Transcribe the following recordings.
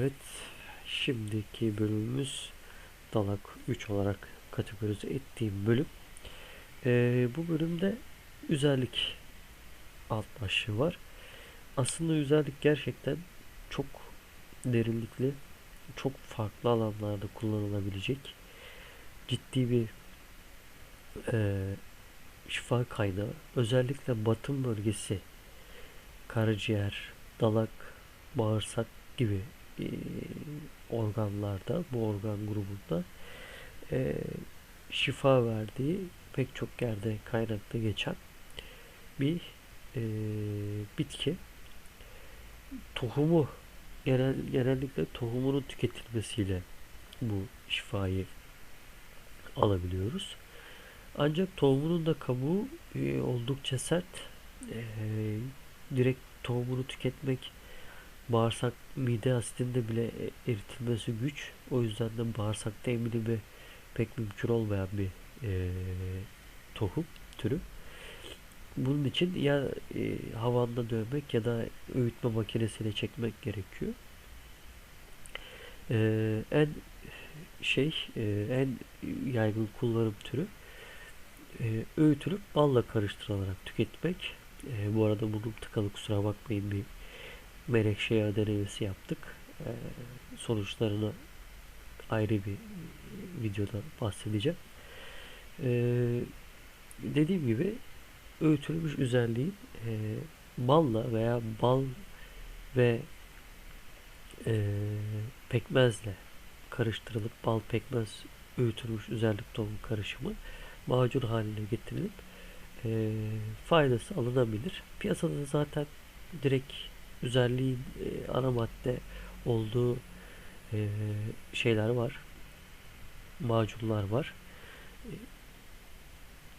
Evet, şimdiki bölümümüz Dalak 3 olarak kategorize ettiğim bölüm. Ee, bu bölümde üzerlik alt başlığı var. Aslında üzerlik gerçekten çok derinlikli, çok farklı alanlarda kullanılabilecek ciddi bir e, şifa kaynağı. Özellikle batın bölgesi, karaciğer, dalak, bağırsak gibi e, organlarda, bu organ grubunda e, şifa verdiği pek çok yerde kaynakta geçen bir e, bitki. Tohumu genel, genellikle tohumunun tüketilmesiyle bu şifayı alabiliyoruz. Ancak tohumunun da kabuğu e, oldukça sert. Direkt tohumunu tüketmek bağırsak mide asidinde bile e, eritilmesi güç. O yüzden de bağırsakta emilimi pek mümkün olmayan bir e, tohum türü. Bunun için ya e, havanda dövmek ya da öğütme makinesiyle çekmek gerekiyor. E, en şey e, en yaygın kullanım türü e, öğütülüp balla karıştırılarak tüketmek. E, bu arada bunun tıkalı kusura bakmayın bir menekşe yağı denemesi yaptık. E, sonuçlarını ayrı bir videoda bahsedeceğim. E, dediğim gibi öğütülmüş üzerliğin e, balla veya bal ve e, pekmezle karıştırılıp bal pekmez öğütülmüş üzerlik tohum karışımı macun haline getirilip e, faydası alınabilir. Piyasada zaten direkt üzerliğin e, ana madde olduğu e, şeyler var. Macunlar var. E,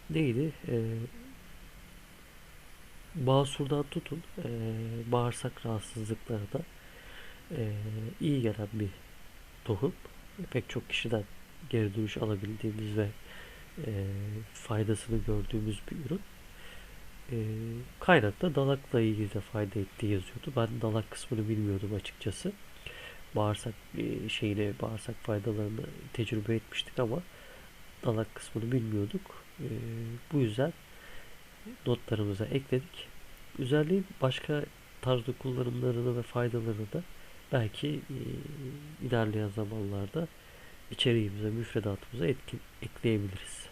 neydi? E, Basur'dan tutun e, bağırsak rahatsızlıkları da iyi gelen bir tohum. Pek çok kişiden geri dönüş alabildiğimiz ve faydasını gördüğümüz bir ürün. E, kaynakta dalakla ilgili de fayda ettiği yazıyordu. Ben dalak kısmını bilmiyordum açıkçası. Bağırsak e, şeyini, bağırsak faydalarını tecrübe etmiştik ama dalak kısmını bilmiyorduk. E, bu yüzden notlarımıza ekledik. Özelliğin başka tarzda kullanımlarını ve faydalarını da belki e, ilerleyen zamanlarda içeriğimize, müfredatımıza etkin, ekleyebiliriz.